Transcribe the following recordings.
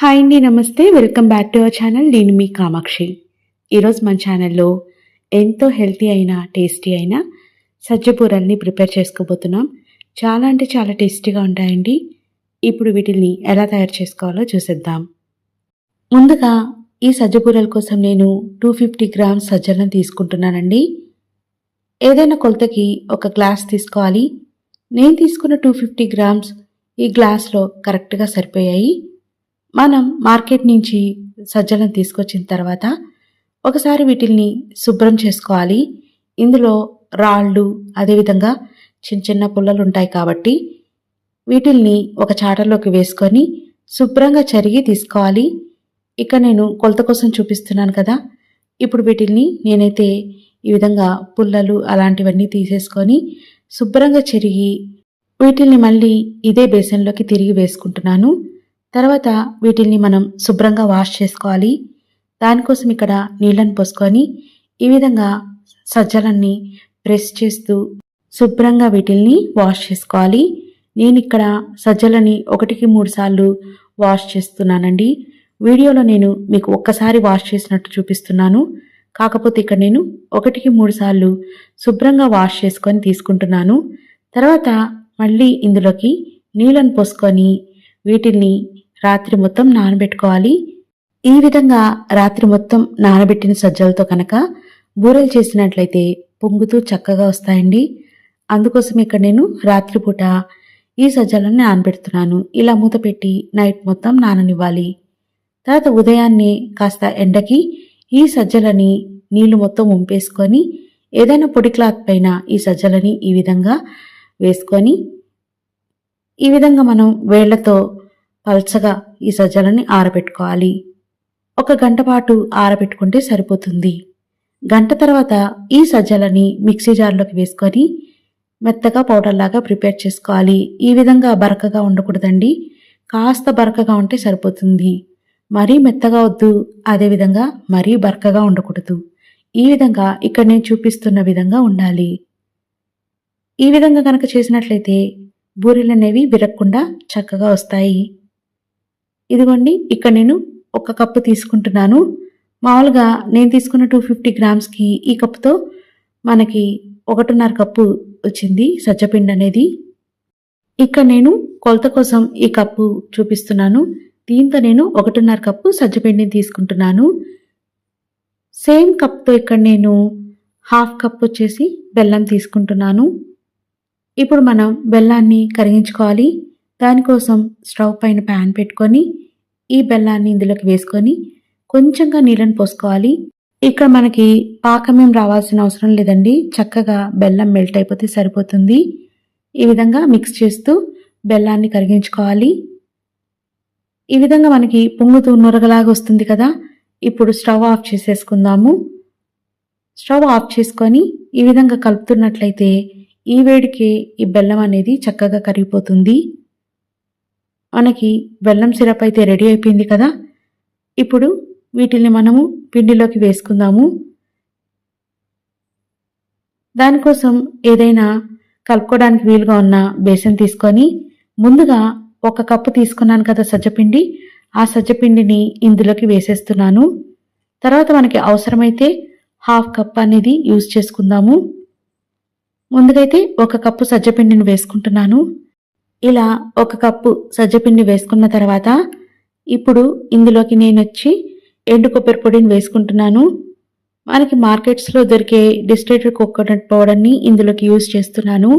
Hi అండి నమస్తే. Welcome back to our channel. నేను మీ కామాక్షి. ఈరోజు మన ఛానల్లో ఎంతో హెల్తీ అయిన టేస్టీ అయిన సజ్జపూరల్ని ప్రిపేర్ చేసుకోబోతున్నాం. చాలా అంటే చాలా టేస్టీగా ఉంటాయండి. ఇప్పుడు వీటిని ఎలా తయారు చేసుకోవాలో చూసేద్దాం. ముందుగా ఈ సజ్జపూరల కోసం నేను టూ ఫిఫ్టీ గ్రామ్స్ సజ్జలను తీసుకుంటున్నానండి. ఏదైనా కొలతకి ఒక గ్లాస్ తీసుకోవాలి. నేను తీసుకున్న టూ ఫిఫ్టీ గ్రామ్స్ ఈ గ్లాస్లో కరెక్ట్గా సరిపోయాయి. మనం మార్కెట్ నుంచి సజ్జలను తీసుకొచ్చిన తర్వాత ఒకసారి వీటిల్ని శుభ్రం చేసుకోవాలి. ఇందులో రాళ్ళు అదేవిధంగా చిన్న చిన్న పుల్లలు ఉంటాయి కాబట్టి వీటిల్ని ఒక చాటలోకి వేసుకొని శుభ్రంగా చరిగి తీసుకోవాలి. ఇక నేను కొలత కోసం చూపిస్తున్నాను కదా. ఇప్పుడు వీటిల్ని నేనైతే ఈ విధంగా పుల్లలు అలాంటివన్నీ తీసేసుకొని శుభ్రంగా చెరిగి వీటిల్ని మళ్ళీ ఇదే బేసన్లోకి తిరిగి వేసుకుంటున్నాను. తర్వాత వీటిల్ని మనం శుభ్రంగా వాష్ చేసుకోవాలి. దానికోసం ఇక్కడ నీళ్ళని పోసుకొని ఈ విధంగా సజ్జలన్నీ ప్రెస్ చేస్తూ శుభ్రంగా వీటిల్ని వాష్ చేసుకోవాలి. నేను ఇక్కడ సజ్జలని ఒకటికి మూడు సార్లు వాష్ చేస్తున్నానండి. వీడియోలో నేను మీకు ఒక్కసారి వాష్ చేసినట్టు చూపిస్తున్నాను. కాకపోతే ఇక్కడ నేను ఒకటికి మూడు సార్లు శుభ్రంగా వాష్ చేసుకొని తీసుకుంటున్నాను. తర్వాత మళ్ళీ ఇందులోకి నీళ్ళను పోసుకొని వీటిని రాత్రి మొత్తం నానబెట్టుకోవాలి. ఈ విధంగా రాత్రి మొత్తం నానబెట్టిన సజ్జలతో కనుక బూరెలు చేసినట్లయితే పొంగుతూ చక్కగా వస్తాయండి. అందుకోసం ఇక్కడ నేను రాత్రిపూట ఈ సజ్జలను నానబెడుతున్నాను. ఇలా మూత పెట్టి నైట్ మొత్తం నాననివ్వాలి. తర్వాత ఉదయాన్నే కాస్త ఎండకి ఈ సజ్జలని నీళ్ళు మొత్తం ఉంపేసుకొని ఏదైనా పొడి క్లాత్ పైన ఈ సజ్జలని ఈ విధంగా వేసుకొని ఈ విధంగా మనం వేళ్ళతో పల్చగా ఈ సజ్జలని ఆరబెట్టుకోవాలి. ఒక గంట పాటు ఆరబెట్టుకుంటే సరిపోతుంది. గంట తర్వాత ఈ సజ్జలని మిక్సీ జార్లోకి వేసుకొని మెత్తగా పౌడర్లాగా ప్రిపేర్ చేసుకోవాలి. ఈ విధంగా బరకగా ఉండకూడదండి. కాస్త బరకగా ఉంటే సరిపోతుంది. మరీ మెత్తగా వద్దు. అదేవిధంగా మరీ బరకగా ఉండకూడదు. ఈ విధంగా ఇక్కడ నేను చూపిస్తున్న విధంగా ఉండాలి. ఈ విధంగా కనుక చేసినట్లయితే బూరెలు అనేవి విరగకుండా చక్కగా వస్తాయి. ఇదిగోండి ఇక్కడ నేను ఒక కప్పు తీసుకుంటున్నాను. మామూలుగా నేను తీసుకున్న టూ ఫిఫ్టీ గ్రామ్స్కి ఈ కప్పుతో మనకి ఒకటిన్నర కప్పు వచ్చింది సజ్జపిండి అనేది. ఇక్కడ నేను కొలత కోసం ఈ కప్పు చూపిస్తున్నాను. దీంతో నేను ఒకటిన్నర కప్పు సజ్జపిండిని తీసుకుంటున్నాను. సేమ్ కప్తో ఇక్కడ నేను హాఫ్ కప్ వచ్చేసి బెల్లం తీసుకుంటున్నాను. ఇప్పుడు మనం బెల్లాన్ని కరిగించుకోవాలి. దానికోసం స్టవ్ పైన ప్యాన్ పెట్టుకొని ఈ బెల్లాన్ని ఇందులోకి వేసుకొని కొంచెంగా నీళ్ళని పోసుకోవాలి. ఇక్కడ మనకి పాకమేం రావాల్సిన అవసరం లేదండి. చక్కగా బెల్లం మెల్ట్ అయిపోతే సరిపోతుంది. ఈ విధంగా మిక్స్ చేస్తూ బెల్లాన్ని కరిగించుకోవాలి. ఈ విధంగా మనకి పొంగుతూ నురగలాగా వస్తుంది కదా. ఇప్పుడు స్టవ్ ఆఫ్ చేసేసుకుందాము. స్టవ్ ఆఫ్ చేసుకొని ఈ విధంగా కలుపుతున్నట్లయితే ఈ వేడికి ఈ బెల్లం అనేది చక్కగా కరిగిపోతుంది. మనకి బెల్లం సిరప్ అయితే రెడీ అయిపోయింది కదా? ఇప్పుడు వీటిని మనము పిండిలోకి వేసుకుందాము. దానికోసం ఏదైనా కలుపుకోవడానికి వీలుగా ఉన్న బేసన్ తీసుకొని ముందుగా ఒక కప్పు తీసుకున్నాను కదా సజ్జపిండి. ఆ సజ్జపిండిని ఇందులోకి వేసేస్తున్నాను. తర్వాత మనకి అవసరమైతే హాఫ్ కప్ అనేది యూజ్ చేసుకుందాము. ముందుగైతే ఒక కప్పు సజ్జపిండిని వేసుకుంటున్నాను. ఇలా ఒక కప్పు సజ్జపిండి వేసుకున్న తర్వాత ఇప్పుడు ఇందులోకి నేను వచ్చి ఎండు కొబ్బరి పొడిని వేసుకుంటున్నాను. మనకి మార్కెట్స్లో దొరికే డిస్టిలేటెడ్ కోకోనట్ పౌడర్ని ఇందులోకి యూజ్ చేస్తున్నాను.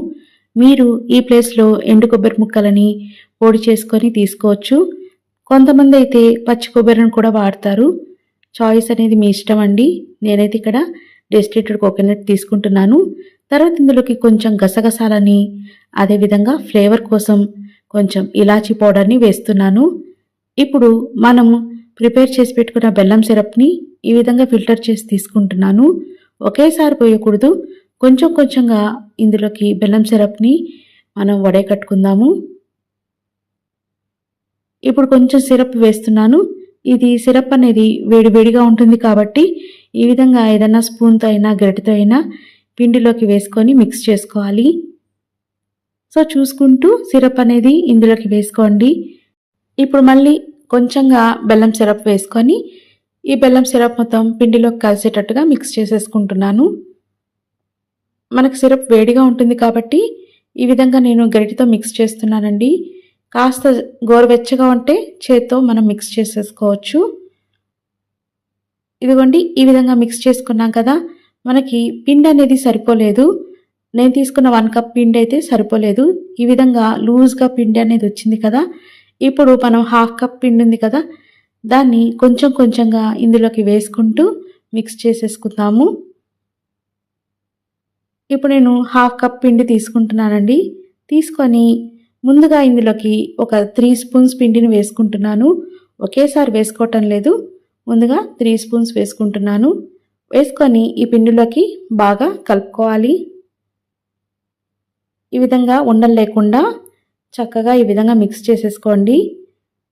మీరు ఈ ప్లేస్లో ఎండు కొబ్బరి ముక్కలని పొడి చేసుకొని తీసుకోవచ్చు. కొంతమంది అయితే పచ్చి కొబ్బరిని కూడా వాడతారు. చాయిస్ అనేది మీ ఇష్టం అండి. నేనైతే ఇక్కడ డెస్టిలేటెడ్ కోకోనట్ తీసుకుంటున్నాను. తర్వాత ఇందులోకి కొంచెం గసగసాలని అదేవిధంగా ఫ్లేవర్ కోసం కొంచెం ఇలాచీ పౌడర్ని వేస్తున్నాను. ఇప్పుడు మనము ప్రిపేర్ చేసి పెట్టుకున్న బెల్లం సిరప్ని ఈ విధంగా ఫిల్టర్ చేసి తీసుకుంటున్నాను. ఒకేసారి పోయకూడదు. కొంచెం కొంచెంగా ఇందులోకి బెల్లం సిరప్ని మనం వడే కట్టుకుందాము. ఇప్పుడు కొంచెం సిరప్ వేస్తున్నాను. ఇది సిరప్ అనేది వేడివేడిగా ఉంటుంది కాబట్టి ఈ విధంగా ఏదైనా స్పూన్తో అయినా గరిటతో అయినా పిండిలోకి వేసుకొని మిక్స్ చేసుకోవాలి. సో చూసుకుంటూ సిరప్ అనేది ఇందులోకి వేసుకోండి. ఇప్పుడు మళ్ళీ కొంచెంగా బెల్లం సిరప్ వేసుకొని ఈ బెల్లం సిరప్ మొత్తం పిండిలోకి కలిసేటట్టుగా మిక్స్ చేసేసుకుంటున్నాను. మనకు సిరప్ వేడిగా ఉంటుంది కాబట్టి ఈ విధంగా నేను గరిటితో మిక్స్ చేస్తున్నానండి. కాస్త గోరువెచ్చగా ఉంటే చేత్తో మనం మిక్స్ చేసేసుకోవచ్చు. ఇదిగోండి ఈ విధంగా మిక్స్ చేసుకున్నాం కదా. మనకి పిండి అనేది సరిపోలేదు. నేను తీసుకున్న వన్ కప్ పిండి అయితే సరిపోలేదు. ఈ విధంగా లూజ్గా పిండి అనేది వచ్చింది కదా. ఇప్పుడు మనం హాఫ్ కప్ పిండి ఉంది కదా. దాన్ని కొంచెం కొంచెంగా ఇందులోకి వేసుకుంటూ మిక్స్ చేసేసుకుందాము. ఇప్పుడు నేను హాఫ్ కప్ పిండి తీసుకుంటున్నానండి. తీసుకొని ముందుగా ఇందులోకి ఒక త్రీ స్పూన్స్ పిండిని వేసుకుంటున్నాను. ఒకేసారి వేసుకోవటం లేదు. ముందుగా త్రీ స్పూన్స్ వేసుకుంటున్నాను. వేసుకొని ఈ పిండిలోకి బాగా కలుపుకోవాలి. ఈ విధంగా ఉండలు లేకుండా చక్కగా ఈ విధంగా మిక్స్ చేసేసుకోండి.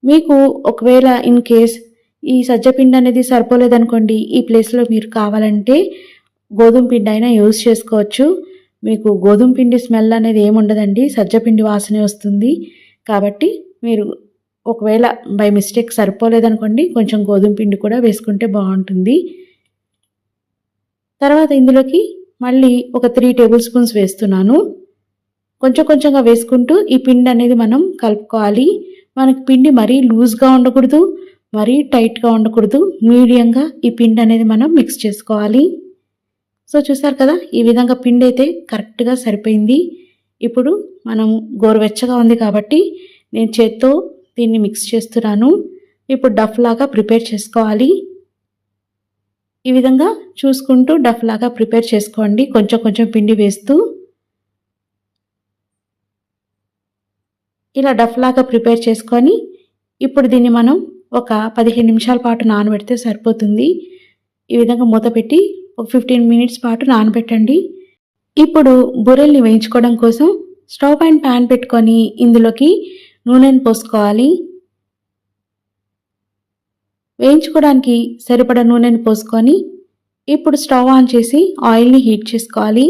మీకు ఒకవేళ ఇన్ కేస్ ఈ సజ్జపిండి అనేది సరిపోలేదనుకోండి ఈ ప్లేస్లో మీరు కావాలంటే గోధుమ పిండి అయినా యూజ్ చేసుకోవచ్చు. మీకు గోధుమ పిండి స్మెల్ అనేది ఏముండదండి సజ్జపిండి వాసనే వస్తుంది. కాబట్టి మీరు ఒకవేళ బై మిస్టేక్ సరిపోలేదనుకోండి కొంచెం గోధుమ పిండి కూడా వేసుకుంటే బాగుంటుంది. తర్వాత ఇందులోకి మళ్ళీ ఒక త్రీ టేబుల్ స్పూన్స్ వేస్తున్నాను. కొంచెం కొంచెంగా వేసుకుంటూ ఈ పిండి అనేది మనం కలుపుకోవాలి. మనకి పిండి మరీ లూజ్గా ఉండకూడదు మరీ టైట్గా ఉండకూడదు. మీడియంగా ఈ పిండి అనేది మనం మిక్స్ చేసుకోవాలి. సో చూసారు కదా ఈ విధంగా పిండి అయితే కరెక్ట్గా సరిపోయింది. ఇప్పుడు మనం గోరువెచ్చగా ఉంది కాబట్టి నేను చేత్తో దీన్ని మిక్స్ చేస్తున్నాను. ఇప్పుడు డఫ్ లాగా ప్రిపేర్ చేసుకోవాలి. ఈ విధంగా చూసుకుంటూ డఫ్ లాగా ప్రిపేర్ చేసుకోండి. కొంచెం కొంచెం పిండి వేస్తూ. ఇలా డఫ్ లాగా ప్రిపేర్ చేసుకొని ఇప్పుడు దీన్ని మనం ఒక పదిహేను నిమిషాల పాటు నానబెడితే సరిపోతుంది. ఈ విధంగా మూత పెట్టి ఒక ఫిఫ్టీన్ మినిట్స్ పాటు నానబెట్టండి. ఇప్పుడు బురెల్ని వేయించుకోవడం కోసం స్టవ్ పైన ప్యాన్ పెట్టుకొని ఇందులోకి నూనెను పోసుకోవాలి. వేయించుకోవడానికి సరిపడ నూనెను పోసుకొని ఇప్పుడు స్టవ్ ఆన్ చేసి ఆయిల్ని హీట్ చేసుకోవాలి.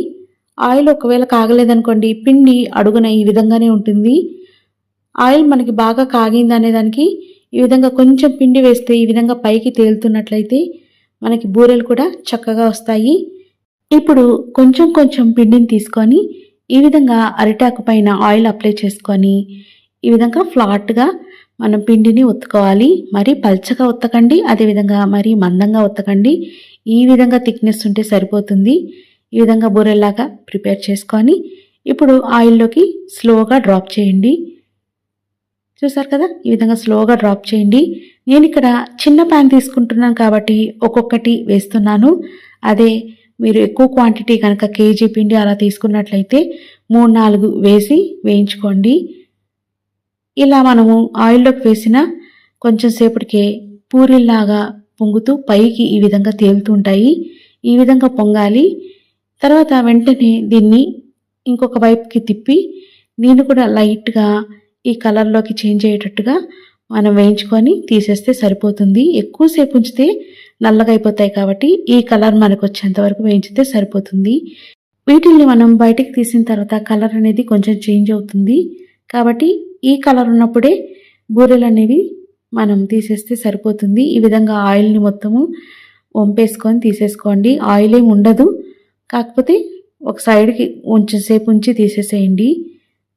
ఆయిల్ ఒకవేళ కాగలేదనుకోండి పిండి అడుగున ఈ విధంగానే ఉంటుంది. ఆయిల్ మనకి బాగా కాగింది అనే దానికి ఈ విధంగా కొంచెం పిండి వేస్తే ఈ విధంగా పైకి తేలుతున్నట్లయితే మనకి బూరెలు కూడా చక్కగా వస్తాయి. ఇప్పుడు కొంచెం కొంచెం పిండిని తీసుకొని ఈ విధంగా అరిటాకు పైన ఆయిల్ అప్లై చేసుకొని ఈ విధంగా ఫ్లాట్గా మనం పిండిని ఉత్తుకోవాలి మరి పల్చగా ఉత్తకండి అదేవిధంగా మరి మందంగా ఉత్తకండి ఈ విధంగా థిక్నెస్ ఉంటే సరిపోతుంది. ఈ విధంగా బూరెల్లాగా ప్రిపేర్ చేసుకొని ఇప్పుడు ఆయిల్లోకి స్లోగా డ్రాప్ చేయండి. చూసారు కదా? ఈ విధంగా స్లోగా డ్రాప్ చేయండి. నేను ఇక్కడ చిన్న ప్యాన్ తీసుకుంటున్నాను కాబట్టి ఒక్కొక్కటి వేస్తున్నాను. అదే మీరు ఎక్కువ క్వాంటిటీ కనుక కేజీ పిండి అలా తీసుకున్నట్లయితే మూడు నాలుగు వేసి వేయించుకోండి. ఇలా మనము ఆయిల్లోకి వేసిన కొంచెం సేపటికే పూరిల్లాగా పొంగుతూ పైకి ఈ విధంగా తేలుతుంటాయి ఈ విధంగా పొంగాలి. తర్వాత వెంటనే దీన్ని ఇంకొక వైపుకి తిప్పి దీన్ని కూడా లైట్గా ఈ కలర్లోకి చేంజ్ అయ్యేటట్టుగా మనం వేయించుకొని తీసేస్తే సరిపోతుంది. ఎక్కువసేపు ఉంచితే నల్లగా అయిపోతాయి కాబట్టి ఈ కలర్ మనకు వచ్చేంత వరకు వేయించితే సరిపోతుంది. వీటిల్ని మనం బయటికి తీసిన తర్వాత కలర్ అనేది కొంచెం చేంజ్ అవుతుంది. కాబట్టి ఈ కలర్ ఉన్నప్పుడే బూరెలు అనేవి మనం తీసేస్తే సరిపోతుంది. ఈ విధంగా ఆయిల్ని మొత్తము వంపేసుకొని తీసేసుకోండి. ఆయిల్ ఏమి ఉండదు. కాకపోతే ఒక సైడ్కి కొంచెం సేపు ఉంచి తీసేసేయండి.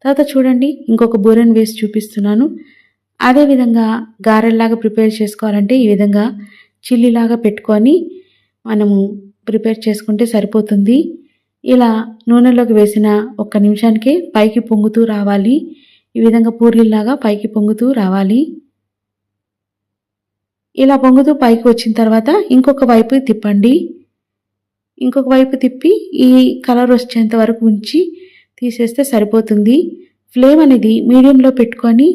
తర్వాత చూడండి ఇంకొక బూరెను వేసి చూపిస్తున్నాను. అదేవిధంగా గారెల్లాగా ప్రిపేర్ చేసుకోవాలంటే ఈ విధంగా చిల్లిలాగా పెట్టుకొని మనము ప్రిపేర్ చేసుకుంటే సరిపోతుంది. ఇలా నూనెలోకి వేసిన ఒక్క నిమిషానికే పైకి పొంగుతూ రావాలి. ఈ విధంగా పూర్లిలాగా పైకి పొంగుతూ రావాలి. ఇలా పొంగుతూ పైకి వచ్చిన తర్వాత ఇంకొక వైపు తిప్పండి. ఇంకొక వైపు తిప్పి ఈ కలర్ వచ్చేంత వరకు ఉంచి తీసేస్తే సరిపోతుంది. ఫ్లేమ్ అనేది మీడియంలో పెట్టుకొని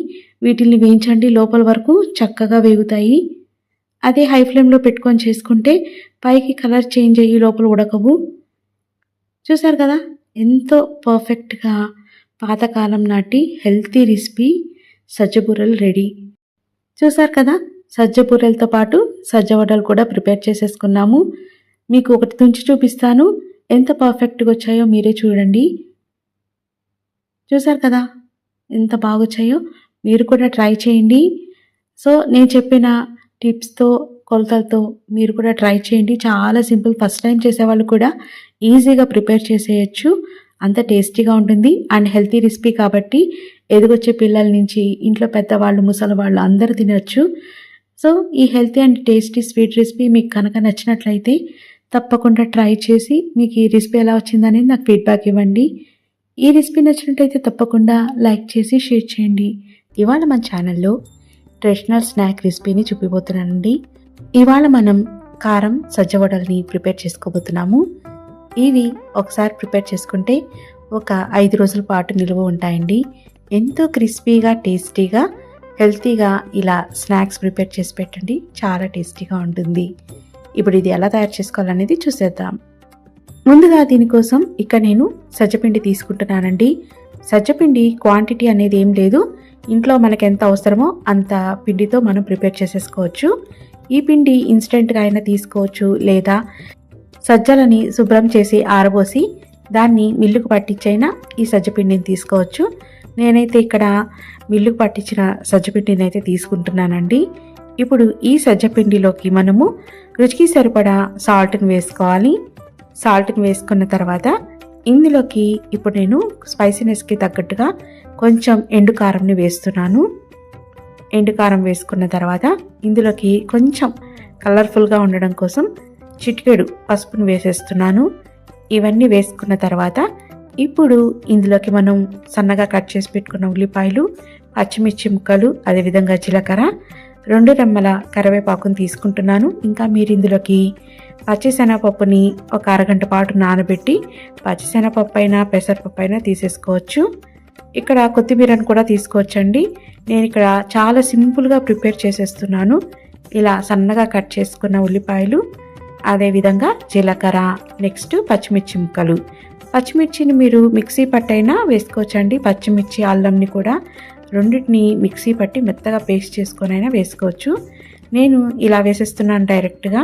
వీటిని వేయించండి. లోపల వరకు చక్కగా వేగుతాయి. అదే హై ఫ్లేమ్లో పెట్టుకొని చేసుకుంటే పైకి కలర్ చేంజ్ అయ్యి లోపల ఉడకవు. చూసారు కదా? ఎంతో పర్ఫెక్ట్గా పాతకాలం నాటి హెల్తీ రెసిపీ సజ్జబూరలు రెడీ. చూసారు కదా? సజ్జబూరలతో పాటు సజ్జ వడలు కూడా ప్రిపేర్ చేసేసుకున్నాము. మీకు ఒకటి తుంచి చూపిస్తాను. ఎంత పర్ఫెక్ట్గా వచ్చాయో మీరే చూడండి. చూసారు కదా? ఎంత బాగొచ్చాయో మీరు కూడా ట్రై చేయండి. సో నేను చెప్పిన టిప్స్తో కొలతలతో మీరు కూడా ట్రై చేయండి. చాలా సింపుల్ ఫస్ట్ టైం చేసేవాళ్ళు కూడా ఈజీగా ప్రిపేర్ చేసేయచ్చు. అంత టేస్టీగా ఉంటుంది అండ్ హెల్తీ రెసిపీ కాబట్టి ఎదుగొచ్చే పిల్లల నుంచి ఇంట్లో పెద్దవాళ్ళు ముసలి వాళ్ళు అందరూ తినచ్చు. సో ఈ healthy and tasty sweet recipe మీకు కనుక నచ్చినట్లయితే తప్పకుండా ట్రై చేసి మీకు ఈ రెసిపీ ఎలా వచ్చిందనేది నాకు ఫీడ్బ్యాక్ ఇవ్వండి. ఈ రెసిపీ నచ్చినట్లయితే తప్పకుండా లైక్ చేసి షేర్ చేయండి. ఇవాళ మన ఛానల్లో ట్రెడిషనల్ స్నాక్ రెసిపీని చూపిపోతున్నానండి. ఇవాళ మనం కారం సజ్జవడల్ని ప్రిపేర్ చేసుకోబోతున్నాము. ఇవి ఒకసారి ప్రిపేర్ చేసుకుంటే ఒక ఐదు రోజుల పాటు నిలువ ఉంటాయండి. ఎంతో క్రిస్పీగా టేస్టీగా హెల్తీగా ఇలా స్నాక్స్ ప్రిపేర్ చేసి పెట్టండి. చాలా టేస్టీగా ఉంటుంది. ఇప్పుడు ఇది ఎలా తయారు చేసుకోవాలనేది చూసేద్దాం. ముందుగా దీనికోసం ఇక్కడ నేను సజ్జపిండి తీసుకుంటున్నానండి. సజ్జపిండి క్వాంటిటీ అనేది ఏం లేదు. ఇంట్లో మనకు ఎంత అవసరమో అంత పిండితో మనం ప్రిపేర్ చేసేసుకోవచ్చు. ఈ పిండి ఇన్స్టెంట్గా అయినా తీసుకోవచ్చు లేదా సజ్జలని శుభ్రం చేసి ఆరబోసి దాన్ని మిల్లుకు పట్టించైనా ఈ సజ్జపిండిని తీసుకోవచ్చు. నేనైతే ఇక్కడ మిల్లుకు పట్టించిన సజ్జపిండిని అయితే తీసుకుంటున్నానండి. ఇప్పుడు ఈ సజ్జపిండిలోకి మనము రుచికి సరిపడా సాల్ట్ని వేసుకోవాలి. సాల్ట్ని వేసుకున్న తర్వాత ఇందులోకి ఇప్పుడు నేను స్పైసీనెస్కి తగ్గట్టుగా కొంచెం ఎండు కారంని వేస్తున్నాను. ఎండు కారం వేసుకున్న తర్వాత ఇందులోకి కొంచెం కలర్ఫుల్గా ఉండడం కోసం చిటికెడు పసుపును వేసేస్తున్నాను. ఇవన్నీ వేసుకున్న తర్వాత ఇప్పుడు ఇందులోకి మనం సన్నగా కట్ చేసి పెట్టుకున్న ఉల్లిపాయలు పచ్చిమిర్చి ముక్కలు అదేవిధంగా జీలకర్ర రెండు రెమ్మల కరివేపాకును తీసుకుంటున్నాను. ఇంకా మీరు ఇందులోకి పచ్చిశనగపప్పుని ఒక అరగంట పాటు నానబెట్టి పచ్చిశనగపప్పు అయినా పెసరపప్పు అయినా తీసేసుకోవచ్చు. ఇక్కడ కొత్తిమీరను కూడా తీసుకోవచ్చండి. నేను ఇక్కడ చాలా సింపుల్గా ప్రిపేర్ చేసేస్తున్నాను. ఇలా సన్నగా కట్ చేసుకున్న ఉల్లిపాయలు అదేవిధంగా జీలకర్ర నెక్స్ట్ పచ్చిమిర్చి ముక్కలు. పచ్చిమిర్చిని మీరు మిక్సీ పట్టైనా వేసుకోవచ్చండి. పచ్చిమిర్చి అల్లంని కూడా రెండింటిని మిక్సీ పట్టి మెత్తగా పేస్ట్ చేసుకొనైనా వేసుకోవచ్చు. నేను ఇలా వేసేస్తున్నాను డైరెక్ట్గా.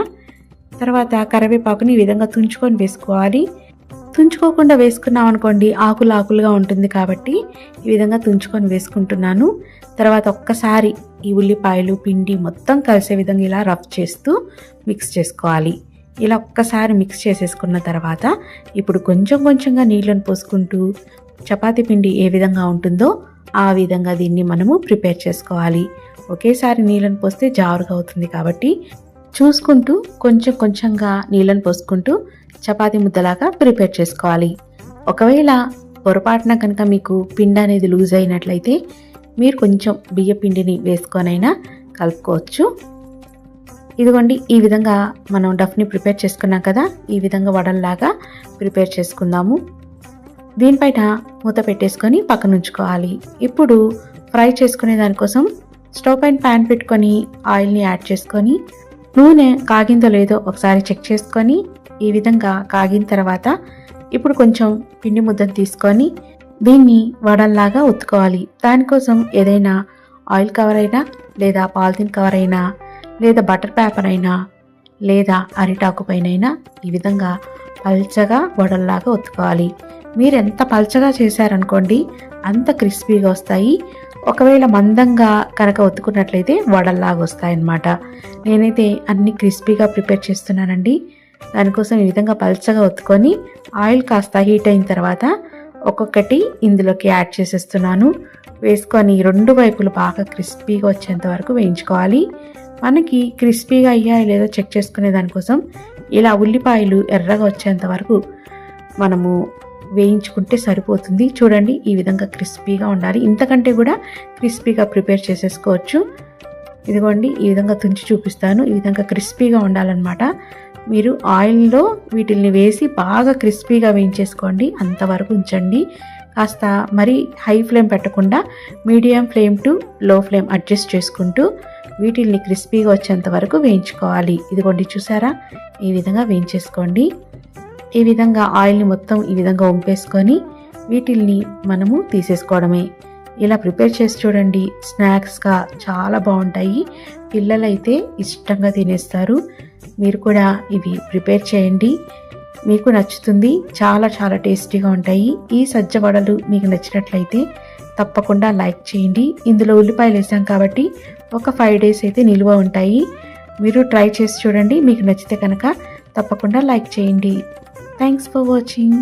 తర్వాత కరివేపాకుని ఈ విధంగా తుంచుకొని వేసుకోవాలి. తుంచుకోకుండా వేసుకున్నాం అనుకోండి ఆకులు ఆకులుగా ఉంటుంది కాబట్టి ఈ విధంగా తుంచుకొని వేసుకుంటున్నాను. తర్వాత ఒక్కసారి ఈ ఉల్లిపాయలు పిండి మొత్తం కలిసే విధంగా ఇలా రఫ్ చేస్తూ మిక్స్ చేసుకోవాలి. ఇలా ఒక్కసారి మిక్స్ చేసేసుకున్న తర్వాత ఇప్పుడు కొంచెం కొంచెంగా నీళ్ళను పోసుకుంటూ చపాతీ పిండి ఏ విధంగా ఉంటుందో ఆ విధంగా దీన్ని మనము ప్రిపేర్ చేసుకోవాలి. ఒకేసారి నీళ్ళను పోస్తే జారుగా అవుతుంది కాబట్టి చూసుకుంటూ కొంచెం కొంచెంగా నీళ్ళను పోసుకుంటూ చపాతీ ముద్దలాగా ప్రిపేర్ చేసుకోవాలి. ఒకవేళ పొరపాటున కనుక మీకు పిండి అనేది లూజ్ అయినట్లయితే మీరు కొంచెం బియ్య పిండిని వేసుకొనైనా కలుపుకోవచ్చు. ఇదిగోండి ఈ విధంగా మనం డఫ్ని ప్రిపేర్ చేసుకున్నాం కదా ఈ విధంగా వడల్లాగా ప్రిపేర్ చేసుకుందాము. దీనిపైన మూత పెట్టేసుకొని పక్కన ఉంచుకోవాలి. ఇప్పుడు ఫ్రై చేసుకునే దానికోసం స్టవ్ పైన ప్యాన్ పెట్టుకొని ఆయిల్ని యాడ్ చేసుకొని నూనె కాగిందో లేదో ఒకసారి చెక్ చేసుకొని ఈ విధంగా కాగిన తర్వాత ఇప్పుడు కొంచెం పిండి ముద్దను తీసుకొని దీన్ని వడల్లాగా ఉత్తుకోవాలి దానికోసం ఏదైనా ఆయిల్ కవర్ అయినా లేదా పాలిథిన్ కవర్ అయినా లేదా బటర్ పేపర్ అయినా లేదా అరిటాకుపైనైనా ఈ విధంగా పల్చగా వడల్లాగా ఒత్తుకోవాలి. మీరు ఎంత పల్చగా చేశారనుకోండి అంత క్రిస్పీగా వస్తాయి. ఒకవేళ మందంగా కనుక ఒత్తుకున్నట్లయితే వడల్లాగా వస్తాయన్నమాట. నేనైతే అన్ని క్రిస్పీగా ప్రిపేర్ చేస్తున్నానండి. దానికోసం ఈ విధంగా పల్చగా ఒత్తుకొని ఆయిల్ కాస్త హీట్ అయిన తర్వాత ఒక్కొక్కటి ఇందులోకి యాడ్ చేసేస్తున్నాను. వేసుకొని రెండు వైపులు బాగా క్రిస్పీగా వచ్చేంత వరకు వేయించుకోవాలి. మనకి క్రిస్పీగా అయ్యాయో లేదో చెక్ చేసుకునే దానికోసం ఇలా ఉల్లిపాయలు ఎర్రగా వచ్చేంత వరకు మనము వేయించుకుంటే సరిపోతుంది. చూడండి ఈ విధంగా క్రిస్పీగా ఉండాలి. ఇంతకంటే కూడా క్రిస్పీగా ప్రిపేర్ చేసేసుకోవచ్చు. ఇదిగోండి ఈ విధంగా తుంచి చూపిస్తాను. ఈ విధంగా క్రిస్పీగా ఉండాలన్నమాట. మీరు ఆయిల్లో వీటిల్ని వేసి బాగా క్రిస్పీగా వేయించేసుకోండి. అంతవరకు ఉంచండి. కాస్త మరీ హై ఫ్లేమ్ పెట్టకుండా medium flame to low flame adjust చేసుకుంటూ వీటిల్ని క్రిస్పీగా వచ్చేంత వరకు వేయించుకోవాలి. ఇదిగోండి చూసారా? ఈ విధంగా వేయించేసుకోండి. ఈ విధంగా ఆయిల్ని మొత్తం ఈ విధంగా వంపేసుకొని వీటిల్ని మనము తీసేసుకోవడమే. ఇలా ప్రిపేర్ చేసి చూడండి. స్నాక్స్గా చాలా బాగుంటాయి. పిల్లలైతే ఇష్టంగా తినేస్తారు. మీరు కూడా ఇవి ప్రిపేర్ చేయండి. మీకు నచ్చుతుంది. చాలా చాలా టేస్టీగా ఉంటాయి. ఈ సజ్జ వడలు మీకు నచ్చినట్లయితే తప్పకుండా లైక్ చేయండి. ఇందులో ఉల్లిపాయలు వేసాం కాబట్టి ఒక ఫైవ్ డేస్ అయితే నిల్వ ఉంటాయి. మీరు ట్రై చేసి చూడండి. మీకు నచ్చితే కనుక తప్పకుండా లైక్ చేయండి. Thanks for watching